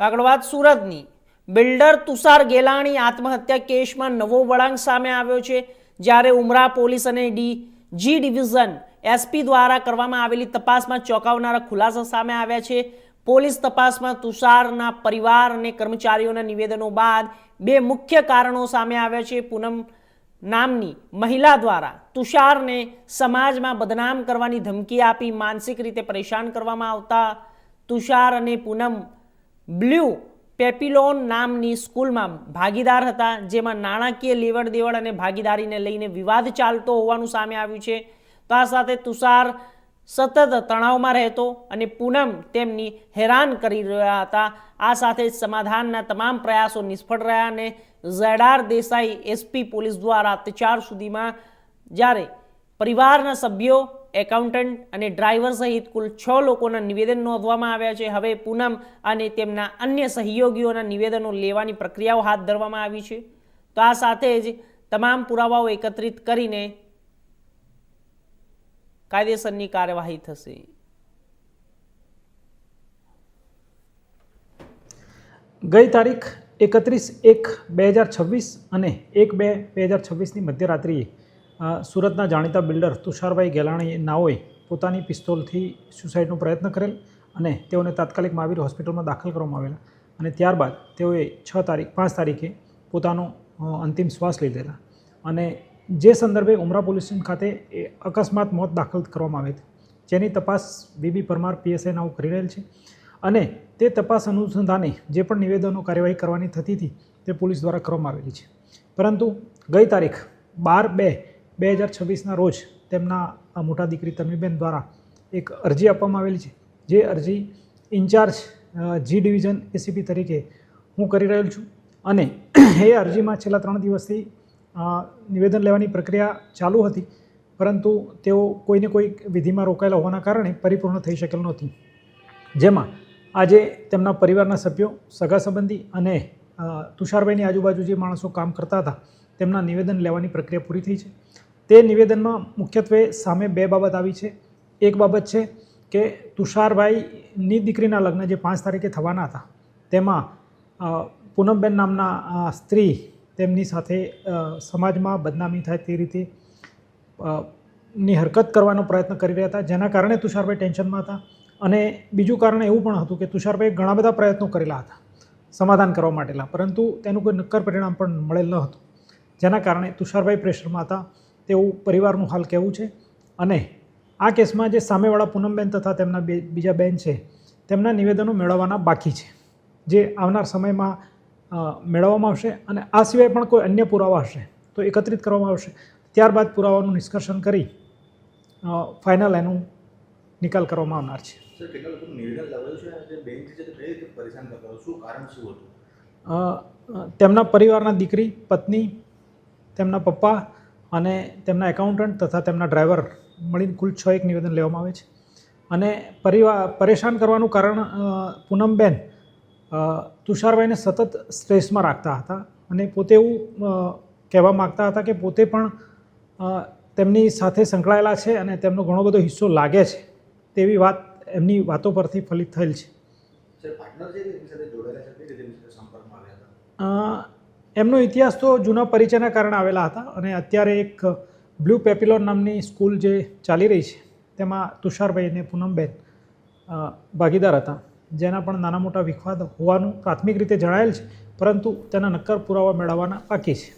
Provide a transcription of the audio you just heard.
તો આગળ વાત સુરતની. બિલ્ડર તુષાર ગેલાણી આત્મહત્યા કેસમાં નવો વળાંક સામે આવ્યો છે, જ્યારે ઉમરા પોલીસ અને ડી જી ડિવિઝન એસપી દ્વારા કરવામાં આવેલી તપાસમાં ચોંકાવનારા ખુલાસા સામે આવ્યા છે. પોલીસ તપાસમાં તુષારના પરિવાર અને કર્મચારીઓના નિવેદનો બાદ બે મુખ્ય કારણો સામે આવ્યા છે. પૂનમ નામની મહિલા દ્વારા તુષારને સમાજમાં બદનામ કરવાની ધમકી આપી માનસિક રીતે પરેશાન કરવામાં આવતા તુષાર અને પૂનમ બ્લુ પેપિલોન નામની સ્કૂલમાં ભાગીદાર હતા, જેમાં નાણાકીય લેવડ દેવડ અને ભાગીદારીને લઈને વિવાદ ચાલતો હોવાનું સામે આવ્યું છે. તો આ સાથે તુષાર સતત તણાવમાં રહેતો અને પૂનમ તેમની હેરાન કરી રહ્યા હતા. આ સાથે સમાધાનના તમામ પ્રયાસો નિષ્ફળ રહ્યા અને ઝેડાર દેસાઈ એસપી પોલીસ દ્વારા અત્યાર સુધીમાં જ્યારે પરિવારના સભ્યો એકાઉન્ટન્ટ અને ડ્રાઈવર સહિત કુલ છ લોકોના નિવેદન નોંધવામાં આવ્યા છે. હવે પૂનમ અને તેમના અન્ય સહયોગીઓના નિવેદનો લેવાની પ્રક્રિયાઓ હાથ ધરવામાં આવી છે. તો આ સાથે જ તમામ પુરાવાઓ એકત્રિત કરીને કાયદેસરની કાર્યવાહી થશે. ગઈ તારીખ એકત્રીસ એક બે હજાર છવ્વીસ અને એક બે બે હજાર છવ્વીસની મધ્યરાત્રિએ સુરતના જાણીતા બિલ્ડર તુષારભાઈ ગેલાણી નાઓએ પોતાની પિસ્તોલથી સુસાઇડનો પ્રયત્ન કરેલ અને તેઓને તાત્કાલિક મહાવીર હોસ્પિટલમાં દાખલ કરવામાં આવેલા અને ત્યારબાદ તેઓએ છ તારીખ, પાંચ તારીખે પોતાનો અંતિમ શ્વાસ લીધેલા. અને જે સંદર્ભે ઉમરા પોલીસ સ્ટેશન ખાતે એ અકસ્માત મોત દાખલ કરવામાં આવી હતી જેની તપાસ બીબી પરમાર પીએસઆઈ નાઓ કરી રહેલ છે અને તે તપાસ અનુસંધાને જે પણ નિવેદનો કાર્યવાહી કરવાની થતી હતી તે પોલીસ દ્વારા કરવામાં આવેલી છે. પરંતુ ગઈ તારીખ બાર બે બે હજાર છવ્વીસના રોજ તેમના મોટા દીકરી તન્વીબેન દ્વારા એક અરજી આપવામાં આવેલી છે. જે અરજી ઇન્ચાર્જ જી ડિવિઝન એસીપી તરીકે હું કરી રહેલ છું અને એ અરજીમાં છેલ્લા ત્રણ દિવસથી નિવેદન લેવાની પ્રક્રિયા ચાલુ હતી, પરંતુ તેઓ કોઈને કોઈ વિધિમાં રોકાયેલા હોવાના કારણે પરિપૂર્ણ થઈ શકેલ નહોતી. જેમાં આજે તેમના પરિવારના સભ્યો, સગા સંબંધી અને તુષારભાઈની આજુબાજુ જે માણસો કામ કરતા હતા, તેમના નિવેદન લેવાની પ્રક્રિયા પૂરી થઈ છે. તે નિવેદનમાં મુખ્યત્વે સામે બે બાબત આવી છે. એક બાબત છે કે તુષારભાઈની દીકરીના લગ્ન જે પાંચ તારીખે થવાના હતા, તેમાં પૂનમબેન નામના સ્ત્રી તેમની સાથે સમાજમાં બદનામી થાય તે રીતે ની હરકત કરવાનો પ્રયત્ન કરી રહ્યા હતા, જેના કારણે તુષારભાઈ ટેન્શનમાં હતા. અને બીજું કારણ એવું પણ હતું કે તુષારભાઈએ ઘણા બધા પ્રયત્નો કરેલા હતા, સમાધાન કરવા માટેલા, પરંતુ તેનું કોઈ નક્કર પરિણામ પણ મળેલ ન હતું જેના કારણે તુષારભાઈ પ્રેશરમાં હતા તેવું પરિવારનું હાલ કહેવું છે. અને આ કેસમાં જે સામેવાળા પૂનમબેન તથા તેમના બે બીજા બેન છે તેમના નિવેદનો મેળવવાના બાકી છે જે આવનાર સમયમાં મેળવવામાં આવશે અને આ સિવાય પણ કોઈ અન્ય પુરાવા હશે તો એકત્રિત કરવામાં આવશે. ત્યારબાદ પુરાવાનું નિષ્કર્ષણ કરી ફાઇનલ એનું નિકાલ કરવામાં આવનાર છે. તેમના પરિવારના દીકરી પત્ની તેમના પપ્પા અને તેમના એકાઉન્ટન્ટ તથા તેમના ડ્રાઈવર મળીને કુલ છ એક નિવેદન લેવામાં આવે છે. અને પરિવાર પરેશાન કરવાનું કારણ પૂનમબેન તુષારભાઈને સતત સ્ટ્રેસમાં રાખતા હતા અને પોતે એવું કહેવા માગતા હતા કે પોતે પણ તેમની સાથે સંકળાયેલા છે અને તેમનો ઘણો બધો હિસ્સો લાગે છે તેવી વાત એમની વાતો પરથી ફલિત થયેલ છે. એમનો ઇતિહાસ તો જૂના પરિચયના કારણે આવેલા હતા અને અત્યારે એક બ્લુ પેપિલોન નામની સ્કૂલ જે ચાલી રહી છે, તેમાં તુષારભાઈ અને પૂનમબેન ભાગીદાર હતા. જેના પણ નાના મોટા વિખવાદ હોવાનું પ્રાથમિક રીતે જણાયેલ છે, પરંતુ તેના નક્કર પુરાવા મેળવવાના બાકી છે.